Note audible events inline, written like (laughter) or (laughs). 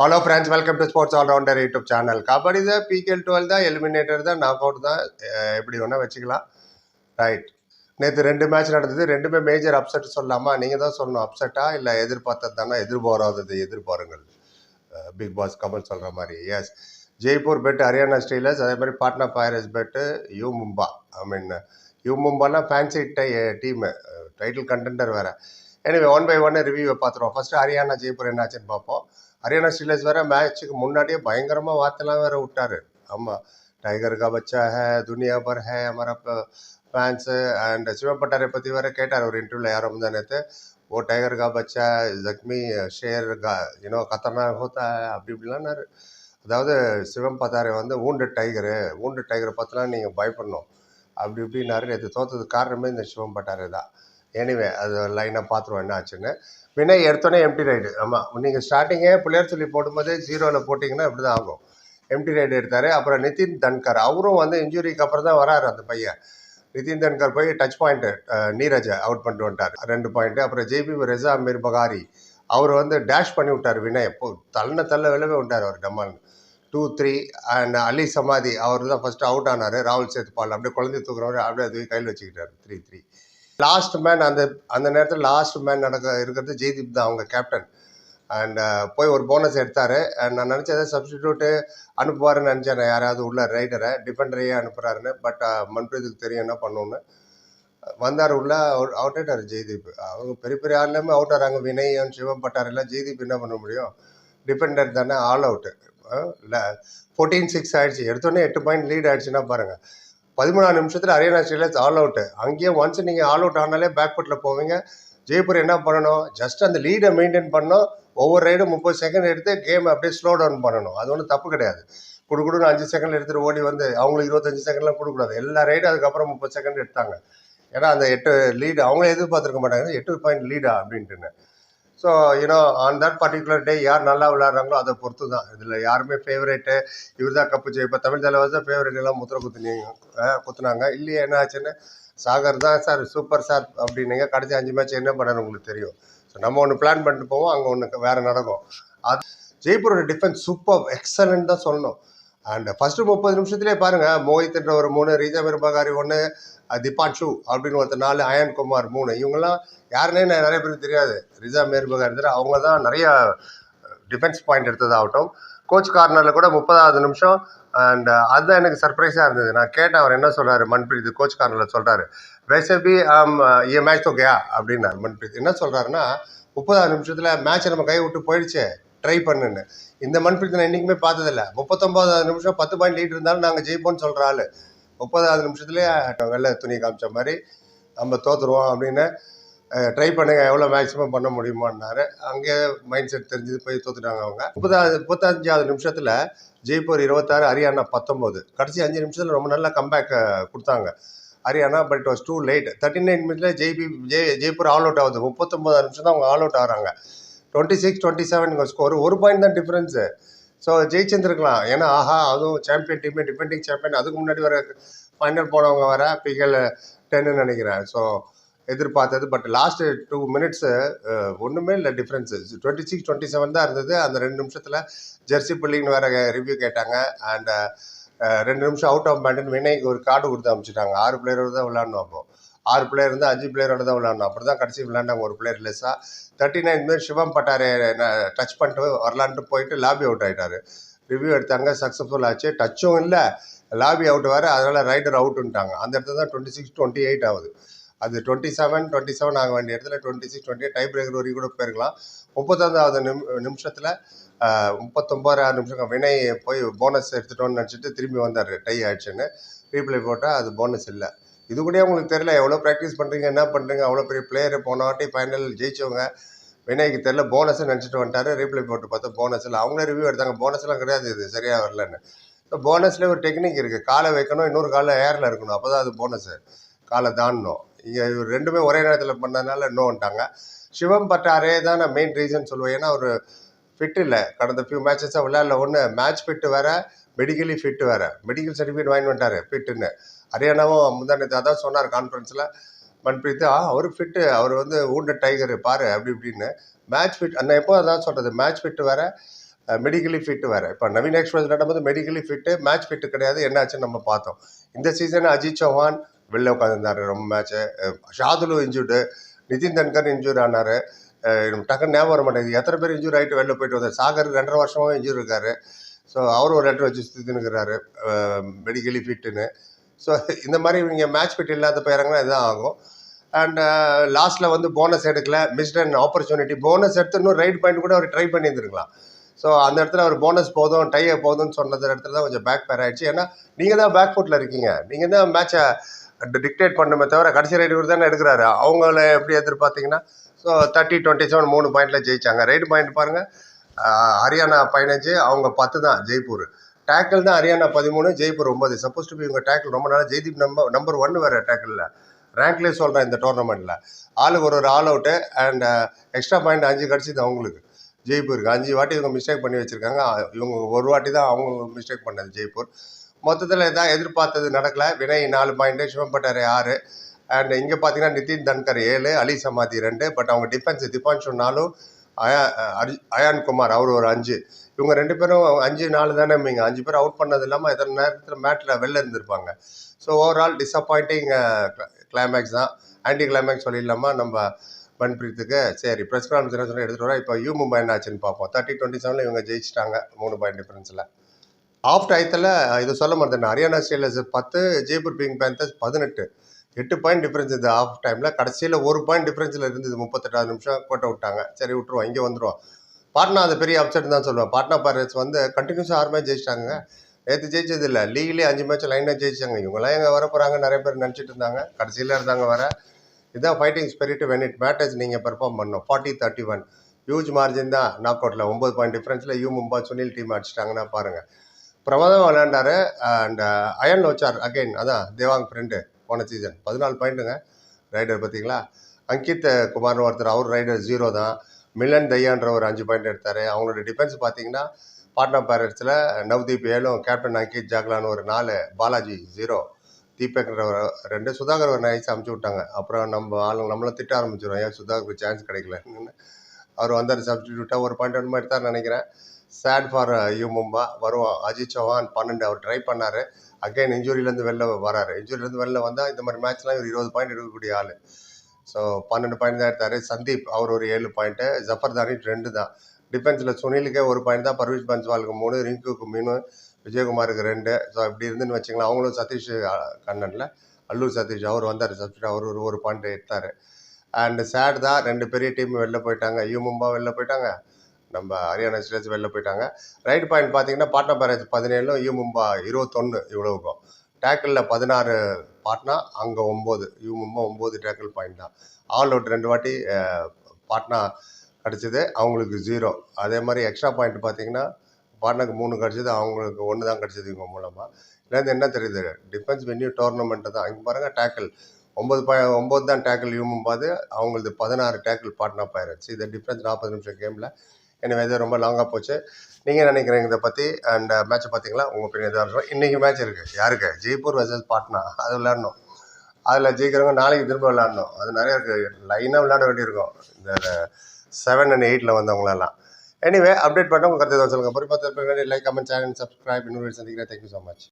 Hello friends welcome to sports allrounder YouTube channel kabaddi தான் PKL twelve தான் eliminator தான் knock out தான் எப்படி வேணால் வச்சுக்கலாம். ரைட் நேற்று ரெண்டு மேட்ச் நடந்தது ரெண்டுமே மேஜர் அப்செட் சொல்லாமா? நீங்கள் தான் சொல்லணும் அப்செட்டா இல்லை எதிர்பார்த்தது தானே? எதிர்பாராதது எதிர்பாருங்கள். பிக் பாஸ் கமல் சொல்கிற மாதிரி yes Jaipur bet Haryana steelers அதே மாதிரி Patna pirates bet U Mumba I mean U மும்பானா fancied team title contender வேறு. எனவே ஒன் பை ஒன்னு ரிவ்யூவை பார்த்துருவோம். ஃபஸ்ட்டு ஹரியானா ஜெய்ப்பூர் என்னாச்சுன்னு பார்ப்போம். ஹரியானா ஸ்டீலர்ஸ் வேற மேட்ச்சுக்கு முன்னாடியே பயங்கரமாக வார்த்தைலாம் வேற விட்டாரு. ஆமாம் டைகர் கா பச்சா ஹே துனியா பர் ஹே அமரா ஃபேன்ஸு அண்ட் சிவப்பட்டாரை பற்றி வேற கேட்டார் ஒரு இன்டர்வியூவில் யாரும் முந்தா நேற்று ஓ டைகர் கா பச்சா ஜக்மி ஷேர் கா யூனோ கத்தனா ஹோத்தா அப்படி இப்படிலான்னாரு அதாவது சிவம் பத்தாரை வந்து ஊண்டு டைகரு ஊண்டு டைகரை பார்த்துலாம் நீங்கள் பயப்படணும். அப்படி இப்படின்னாரு. நேற்று தோத்தது காரணமே இந்த சிவம் பட்டாரை தான். எனிவே அது லைனாக பார்த்துருவோம் என்ன ஆச்சுன்னு. வினய் எடுத்தோன்னே எம்டி ரைடு ஆமாம் நீங்கள் ஸ்டார்டிங்கே பிள்ளையர் சொல்லி போடும்போதே ஜீரோவில் போட்டிங்கன்னா இப்படி தான் ஆகும். எம்டி ரைடு எடுத்தார். அப்புறம் நிதின் தன்கர் அவரும் வந்து இன்ஜுரிக்கு அப்புறம் தான் வராரு அந்த பையன். நிதின் தன்கர் போய் டச் பாயிண்ட்டு நீரஜை அவுட் பண்ணிட்டு வந்துட்டார். ரெண்டு பாயிண்ட்டு அப்புறம் ஜேபி ரெசா மீர் பகாரி அவர் வந்து டேஷ் பண்ணி விட்டார் வினய். இப்போ தள்ள தள்ள விழவே விட்டார் அவர் டம்மால் டூ த்ரீ அண்ட் அலி சமாதி அவர் தான் ஃபஸ்ட்டு அவுட் ஆனார். ராகுல் சேத்துப்பால் அப்படியே குழந்தை தூக்குறவர் அப்படியே அது கையில் வச்சுக்கிட்டார். த்ரீ த்ரீ லாஸ்ட் மேன் அந்த அந்த நேரத்தில் லாஸ்ட் மேன் நடக்க இருக்கிறது ஜெய்தீப் தான் அவங்க கேப்டன் அண்ட் uh, போய் ஒரு போனஸ் எடுத்தார். அண்ட் நான் நினச்சேன் ஏதாவது சப்ஸ்டிடியூட்டு அனுப்புவாருன்னு நினச்சேன். நான் யாராவது உள்ள ரைடரை டிஃபெண்டரையே அனுப்புகிறாருன்னு பட் மன்பிரீத்துக்கு தெரியும் என்ன பண்ணணுன்னு வந்தார் உள்ள அவுட் ஆயிட்டார் ஜெய்தீப். அவங்க பெரிய பெரிய ஆள்லாமே அவுட் ஆகிறாங்க வினயம் சிவம் பட்டார் எல்லாம் ஜெய்தீப் என்ன பண்ண முடியும்? டிஃபெண்டர் தானே ஆல் அவுட்டு இல்லை ஃபோர்டீன் சிக்ஸ் ஆயிடுச்சு. எடுத்தோடனே எட்டு பாயிண்ட் லீட் ஆயிடுச்சுன்னா பாருங்கள் பதிமூணாம் நிமிஷத்தில் ஹரியானா ஸ்டீலர்ஸ் ஆல் அவுட்டு அங்கேயும் ஒன்ஸ் நீங்கள் ஆல் அவுட் ஆனாலே பேக் ஃபுட்டில் போவீங்க. ஜெய்ப்பூர் என்ன பண்ணணும்? ஜஸ்ட் அந்த லீடை மெயின்டைன் பண்ணணும். ஒவ்வொரு ரைடும் முப்பது செகண்ட் எடுத்து கேம் அப்படியே ஸ்லோ டவுன் பண்ணணும். அது ஒன்றும் தப்பு கிடையாது. குடுக்குடுன்னு அஞ்சு செகண்ட் எடுத்துகிட்டு ஓடி வந்து அவங்களுக்கு இருபத்தஞ்சு செகண்ட்லாம் கொடுக்கூடாது எல்லா ரைடும் அதுக்கப்புறம் முப்பது செகண்ட் எடுத்தாங்க. ஏன்னா அந்த எட்டு லீடு அவங்களே எதிர்பார்த்துருக்க மாட்டாங்க. எட்டு பாயிண்ட் லீடா அப்படின்ட்டுன்னு. So you know on that particular day யார் நல்லா விளையாடுறாங்களோ அதை பொறுத்து தான் இதில் யாருமே ஃபேவரேட்டு இவர் தான் கப்பு இப்போ தமிழ் தலைவர் தான் ஃபேவரட் எல்லாம் முத்திர குத்துனீங்க குத்துனாங்க. இல்லையே என்ன ஆச்சுன்னு? சாகர் தான் சார் சூப்பர் சார் அப்படின்னீங்க. கடைசி அஞ்சு மேட்ச் என்ன பண்ணாரு உங்களுக்கு தெரியும். ஸோ நம்ம ஒன்று பிளான் பண்ணிட்டு போவோம். அங்கே ஒன்று வேறு நடக்கும். அது ஜெய்ப்பூரோட டிஃபென்ஸ் சூப்பர் எக்ஸலண்ட் தான் சொல்லணும். அண்ட் ஃபஸ்ட்டு முப்பது நிமிஷத்துலேயே பாருங்கள் மோஹித்ன்ற ஒரு மூணு ரீஜா மிர்பகாரி ஒன்று திபான்ஷு அப்படின்னு ஒருத்தர் நாலு அயன் குமார் மூணு. இவங்கெல்லாம் யாருன்னே நான் நிறைய பேருக்கு தெரியாது. ரிஜா மேர்பகாரி இருந்தார் அவங்க தான் நிறைய டிஃபென்ஸ் பாயிண்ட் எடுத்ததாகட்டும். கோச் கார்னரில் கூட முப்பதாவது நிமிஷம். அண்ட் அதுதான் எனக்கு சர்ப்ரைஸாக இருந்தது. நான் கேட்டேன் அவர் என்ன சொல்கிறாரு மன்பிரீத் கோச் கார்னரில் சொல்கிறாரு ரெசிபி ஏ மேட்ச் தொகையா? அப்படின்னார் மன்பிரீத். என்ன சொல்கிறாருன்னா முப்பதாவது நிமிஷத்தில் மேட்ச் நம்ம கை விட்டு போயிடுச்சு. ட்ரை பண்ணுன்னு. இந்த மன்பிரீத் நான் என்றைக்குமே பார்த்ததில்ல. முப்பத்தொம்போதாவது நிமிஷம் பத்து பாயிண்ட் லீட் இருந்தாலும் நாங்கள் ஜெயிப்போம்னு சொல்கிற ஆள். முப்பதாவது நிமிஷத்துலேயே வெள்ளை துணி காமிச்ச மாதிரி நம்ம தோற்றுருவோம் அப்படின்னு ட்ரை பண்ணுங்க எவ்வளோ மேக்ஸிமம் பண்ண முடியுமான்னாரு. அங்கே மைண்ட் செட் தெரிஞ்சது போய் தோத்துட்டாங்க அவங்க. முப்பதாவது முப்பத்தஞ்சாவது நிமிஷத்தில் ஜெய்ப்பூர் இருபத்தாறு ஹரியானா பத்தொம்போது கடைசி அஞ்சு நிமிஷத்தில் ரொம்ப நல்லா கம்பேக் கொடுத்தாங்க. Haryana but was too late thirty nine மினிட்ஸில் ஜெய்பி ஜெய் ஜெய்ப்பூர் ஆல் அவுட் ஆகுது. முப்பத்தொம்போது நிமிஷம் தான் அவங்க ஆல் அவுட் ஆகிறாங்க. Twenty six twenty seven score ஒரு பாயிண்ட் தான் டிஃப்ரென்ஸு ஸோ ஜெயிச்சிருந்துருக்கலாம். ஏன்னா ஆஹா அதுவும் சாம்பியன் டீமே டிஃபெண்டிங் சாம்பியன் அதுக்கு முன்னாடி வர ஃபைனல் போனவங்க வர பிகல் டென்னு நினைக்கிறேன். ஸோ எதிர்பார்த்தது. பட் லாஸ்ட் டூ மினிட்ஸு ஒன்றுமே இல்லை difference twenty six twenty seven தான் இருந்தது. அந்த ரெண்டு நிமிஷத்தில் ஜெர்சி புள்ளிங்கன்னு வேறு ரிவ்யூ கேட்டாங்க. அண்ட் ரெண்டு நிமிஷம் அவுட் ஆஃப் பேண்டன் வினய்க்கு ஒரு கார்டு கொடுத்து அனுப்பிச்சிட்டாங்க ஆறு பிளேயரோடு தான் விளாடணும் அப்போ. ஆறு பிளேயர் இருந்து அஞ்சு பிளேயரோட தான் விளாடணும் அப்படி தான் கடைசி விளாண்டாங்க ஒரு பிளேயர் லெஸ்ஸாக தேர்ட்டி நைன் மாரி சிவம் பட்டாரே டச் பண்ணிட்டு வரலான்ட்டு போயிட்டு லாபி அவுட் ஆகிட்டார் ரிவ்யூ எடுத்தாங்க சக்ஸஸ்ஃபுல் ஆச்சு. டச்சும் இல்லை லாபி அவுட் வேறு அதனால் ரைடர் அவுட்டுன்ட்டாங்க அந்த இடத்துல தான் டுவெண்ட்டி சிக்ஸ் டுவெண்ட்டி எயிட் ஆகுது. அது டுவெண்ட்டி செவன் டுவெண்ட்டி செவன் ஆக வேண்டிய இடத்துல twenty six twenty tie breaker வரைக்கும் கூட போயிருக்கலாம். முப்பத்தஞ்சாவது நிம் நிமிஷத்தில் முப்பத்தொம்பது நிமிஷம் வினய் போய் போனஸ் எடுத்துட்டோன்னு நினச்சிட்டு திரும்பி வந்தார். டை ஆயிடுச்சுன்னு. ரீப்ளை போட்டால் அது போனஸ் இல்லை. இது கூட உங்களுக்கு தெரியல எவ்வளோ ப்ராக்டிஸ் பண்ணுறீங்க என்ன பண்ணுறீங்க அவ்வளோ பெரிய பிளேயர் போன வாட்டி ஃபைனல் ஜெயிச்சவங்க. வினய்க்கு தெரில போனஸ்ன்னு நினச்சிட்டு வந்துட்டாரு ரீப்ளை போட்டு பார்த்தா போனஸ் இல்லை. அவங்களே ரிவ்யூ எடுத்தாங்க போனஸ்லாம் கிடையாது இது சரியாக வரலன்னு. ஸோ போனஸ்லேயே ஒரு டெக்னிக் இருக்குது காலை வைக்கணும் இன்னொரு காலை ஏரில் இருக்கணும் அப்போ தான் அது போனஸு காலை தாண்டணும். இங்கே இவர் ரெண்டுமே ஒரே நேரத்தில் பண்ணதுனால நோன்ட்டாங்க சிவம் பட்டாரே தான் நான் மெயின் ரீசன் சொல்லுவேன் ஏன்னா ஒரு ஃபிட் இல்லை. கடந்த ஃபியூ மேட்சஸாக விளையாடல ஒன்று மேட்ச் ஃபிட்டு வேறு மெடிக்கலி ஃபிட்டு வேறு. மெடிக்கல் சர்டிஃபிகேட் வாங்கி வந்துட்டார் ஃபிட்டுன்னு ஹரியானாவும் முந்தானத்து அதான் சொன்னார் கான்ஃபரன்ஸில் மன்பிரீத் அவர் ஃபிட்டு அவர் வந்து ஊண்ட டைகர் பாரு அப்படி இப்படின்னு. மேட்ச் ஃபிட் அண்ணன் எப்போ அதான் சொல்கிறது மேட்ச் ஃபிட் வேறு மெடிக்கலி ஃபிட்டு வேறு. இப்போ நவீன் எக்ஸ்பிரஸ் நடக்கும்போது மெடிக்கலி ஃபிட்டு மேட்ச் ஃபிட்டு கிடையாது என்னாச்சுன்னு நம்ம பார்த்தோம். இந்த சீசன் அஜித் சௌஹான் வெளில உட்காந்துருந்தாரு ரொம்ப match Shadloui injured Nitin Dhankar injure ஆனார் டக்குன்னு ஞாபகம் வர மாட்டேங்குது. எத்தனை பேர் இன்ஜூர் ஆகிட்டு வெளில போயிட்டு வந்தார்? சாகர் ரெண்டரை வருஷமாக இன்ஜூர் இருக்காரு. ஸோ அவர் ஒரு லெட்டர் வச்சு சுற்றினுக்கிறாரு மெடிக்கலி ஃபிட்டுன்னு ஸோ (laughs) இந்த மாதிரி இவங்க மேட்ச் ஃபிட் இல்லாத பேரங்கன்னா இதுதான் ஆகும். அண்ட் uh, லாஸ்ட்டில் வந்து போனஸ் எடுக்கல. மிஸ்ட் அண்ட் ஆப்பர்ச்சுனிட்டி போனஸ் எடுத்து இன்னும் ரைட் பாயிண்ட் கூட அவர் ட்ரை பண்ணியிருந்துருக்கலாம். ஸோ அந்த இடத்துல அவர் போனஸ் போதும் டைய போதும்னு சொன்னது இடத்துல தான் கொஞ்சம் பேக் பேர் ஆகிடுச்சு ஏன்னா நீங்கள் தான் பேக் ஃபுட்டில் இருக்கீங்க. நீங்கள் தான் மேட்சை டிக்டேட் பண்ணுமே தவிர கடைசி ரைடு இவர் தானே எடுக்கிறாரு. அவங்கள எப்படி எதிர்பார்த்தீங்கன்னா ஸோ தேர்ட்டி டுவெண்ட்டி செவன் மூணு பாயிண்டில் ஜெயித்தாங்க ரைடு பாயிண்ட் பாருங்கள் ஹரியானா பதினஞ்சு அவங்க பத்து தான் ஜெய்ப்பூர். டேக்கிள் தான் ஹரியானா பதிமூணு ஜெய்ப்பூர் ஒன்பது. சப்போஸ் டு பி இவங்க டேக்கிள் ரொம்ப நாளாக ஜெய்தீப் நம்பர் நம்பர் ஒன் வேறு டேக்கிளில் ரேங்க்லேயே சொல்கிறேன் இந்த டோர்னமெண்ட்டில் ஆளுக்கு ஒரு ஒரு all out and extra point அஞ்சு கிடச்சிது அவங்களுக்கு. ஜெய்ப்பூருக்கு அஞ்சு வாட்டி இவங்க மிஸ்டேக் பண்ணி வச்சுருக்காங்க. இவங்க ஒரு வாட்டி தான் அவங்க மிஸ்டேக் பண்ணது ஜெய்ப்பூர். மொத்தத்தில் எதாவது எதிர்பார்த்தது நடக்கல. வினய் நாலு பாயிண்ட்டு சிவம்பட்டாரை ஆறு. அண்ட் இங்கே பார்த்தீங்கன்னா நிதின் தன்கர் ஏழு அலி சமாதி ரெண்டு. பட் அவங்க டிஃபென்ஸ் திபான்ஷு சொன்னாலும் அயா அரி- அயான் குமார் அவர் ஒரு அஞ்சு. இவங்க ரெண்டு பேரும் அஞ்சு நாலு தானே நீங்கள் அஞ்சு பேர் அவுட் பண்ணது இல்லாமல் எத்தனை நேரத்தில் மேட்டில் வெளில இருந்திருப்பாங்க. ஸோ ஓவரால் டிசப்பாயிண்டிங் கிளைமேக்ஸ் தான். ஆன்டி கிளைமேக்ஸ் சொல்லிடலாமா? நம்ம மன்பிரீத்துக்கு. சரி ப்ரெஸ் கான்ஃபரன்ஸ் என்ன சொல்லி எடுத்துகிட்டு வரோம் இப்போ யூ மும்பை என்ன ஆச்சுன்னு பார்ப்போம். தேர்ட்டி டுவெண்ட்டி செவனில் இவங்க ஜெயிச்சிட்டாங்க மூணு பாயிண்ட் டிஃபரன்ஸில் ஆஃப் டயத்தில் இது சொல்ல மாட்டேன் ஹரியானா ஸ்டேலர்ஸ் பத்து ஜெய்ப்பூர் பிங் பேந்தர்ஸ் பதினெட்டு. எட்டு பாயிண்ட் டிஃப்ரென்ஸ் இருந்தது ஆஃப் டைமில் கடைசியில் ஒரு பாயிண்ட் டிஃப்ரென்ஸில் இருந்தது முப்பத்தெட்டாவது நிமிஷம் கோட்டை விட்டாங்க. சரி விட்டுருவோம். இங்கே வந்துடுவோம் பாட்னா அது பெரிய அப்செட் தான் சொல்லுவேன். பாட்னா பைரட்ஸ் வந்து கண்டினியூஸாக ஆறு மேட்ச் ஜெயிச்சிட்டாங்க நேற்று ஜெயிச்சது இல்லை. லீக்லேயே அஞ்சு மேட்ச் லைனாக ஜெயிச்சாங்க இவங்களாம் எங்கே வர போகிறாங்க நிறைய பேர் நினச்சிட்டு இருந்தாங்க. கடைசியில் இருந்தாங்க வர. இதுதான் fighting spirit when it matters நீங்கள் பெர்ஃபார்ம் பண்ணணும். Forty thirty one huge margin தான் நாக் அவுட்டில் ஒம்பது பாயிண்ட் டிஃப்ரென்ஸில் யூ மும்பா சுனில் டீம் அடிச்சிட்டாங்கன்னா பாருங்கள் பிரமாதம் விளையாண்டாரு. அண்ட் அயன் லோச்சார் அகைன் அதான் தேவாங் ஃப்ரெண்டு போன சீசன் பதினாலு பாயிண்ட்டுங்க ரைடர் பார்த்தீங்களா? அங்கித் குமார்னு ஒருத்தர் அவர் ரைடர் ஜீரோ தான். மிலன் தையான்ற ஒரு அஞ்சு பாயிண்ட் எடுத்தார். அவங்களோட டிஃபென்ஸ் பார்த்தீங்கன்னா பாட்னா பேரட்ஸில் நவ்தீப் ஏழும் கேப்டன் அங்கித் ஜாக்லான்னு ஒரு நாலு பாலாஜி ஜீரோ தீபக்ன்ற ஒரு ரெண்டு சுதாகர் ஒரு நைஸ் அமுச்சு விட்டாங்க. அப்புறம் நம்ம ஆளுங்க நம்மள திட்ட ஆரம்பிச்சிடும் ஏன் சுதாகருக்கு சான்ஸ் கிடைக்கலன்னு. அவர் வந்தார் சப்ஸ்டியூட்டாக ஒரு பாயிண்ட் ஒன்று எடுத்தார்னு நினைக்கிறேன். சேட் ஃபார் யூ மும்பா வருவோம் அஜித் சௌஹான் பன்னெண்டு. அவர் ட்ரை பண்ணார். அகைன் இன்ஜுரியிலேருந்து வெளில வராரு. இன்ஜுரியிலேருந்து வெளில வந்தால் இந்த மாதிரி மேட்ச்லாம் இவர் இருபது பாயிண்ட் எடுக்கக்கூடிய ஆள். ஸோ பன்னெண்டு பாயிண்ட் தான் எடுத்தார். சந்தீப் அவர் ஒரு ஏழு பாயிண்ட்டு ஜஃபர் தானி ரெண்டு தான். டிஃபென்ஸில் சுனிலுக்கே ஒரு பாயிண்ட் தான். பர்வீஷ் பன்ஸ்வாலுக்கு மூணு. ரிங்குக்கு மூணு விஜயகுமாருக்கு ரெண்டு. ஸோ இப்படி இருந்துன்னு வச்சுங்களேன். அவங்களும் சதீஷ் கண்ணனில். அல்லூர் சதீஷ் அவர் வந்தார். சப்ஸ்டியூட் அவர் ஒரு ஒரு பாயிண்ட் எடுத்தார். அண்டு சேட் தான். ரெண்டு பெரிய டீம் வெளில போயிட்டாங்க. யூ மும்பா வெளில போயிட்டாங்க. நம்ம ஹரியானா ஸ்டேஜ் வெளில போயிட்டாங்க. ரைட் பாயிண்ட் பார்த்தீங்கன்னா பாட்னா பேரேஜ் பதினேழும் யூ மும்பா இருபத்தொன்று இவ்வளவுக்கும். டேக்கிளில் பதினாறு பாட்னா அங்கே ஒம்பது. யூ மும்பா ஒம்பது டேக்கிள் பாயிண்ட் தான். ஆல் அவுட் ரெண்டு வாட்டி பாட்னா கிடச்சிது. அவங்களுக்கு ஜீரோ அதே மாதிரி எக்ஸ்ட்ரா பாயிண்ட் பார்த்தீங்கன்னா பாட்னாக்கு மூணு கிடச்சிது அவங்களுக்கு ஒன்று தான் கிடச்சிது இவங்க மூலமாக இல்லைன்னு என்ன தெரியுது? டிஃபென்ஸ் வென்யூ டோர்னமெண்ட்டு தான். இங்கே பாருங்கள் டேக்கிள் ஒம்பது ப ஒம்பது தான் டேக்கிள் யூமும் பாது அவங்களது பதினாறு டேக்கிள் பாட்னா பைரட்ஸ் இதை டிஃப்ரென்ஸ் நாற்பது நிமிஷம் கேமில் எனவே இது ரொம்ப லாங்காக போச்சு. நீங்கள் நினைக்கிறீங்க இதை பற்றி அண்ட் மேட்ச்சை பார்த்தீங்களா? உங்கள் பெரிய இதாக இருக்கும். இன்றைக்கி மேட்ச் இருக்குது யாருக்கு? ஜெய்ப்பூர் வர்சஸ் பாட்னா. அது விளையாடணும். அதில் ஜெயிக்கிறவங்க நாளைக்கு திரும்ப விளையாடணும். அது நிறைய இருக்குது லைனாக விளையாட வேண்டியிருக்கும். இந்த uh, செவன் அண்ட் எயிட்டில் வந்தவங்களெல்லாம் எனிவே அப்டேட் பண்ண உங்கள் கருத்து சொல்லுங்கள் பொறுப்பாக லைக் கமெண்ட் சேனல் சப்ஸ்கிரைப் இன்னொரு சந்திக்கிறேன். Thank you so much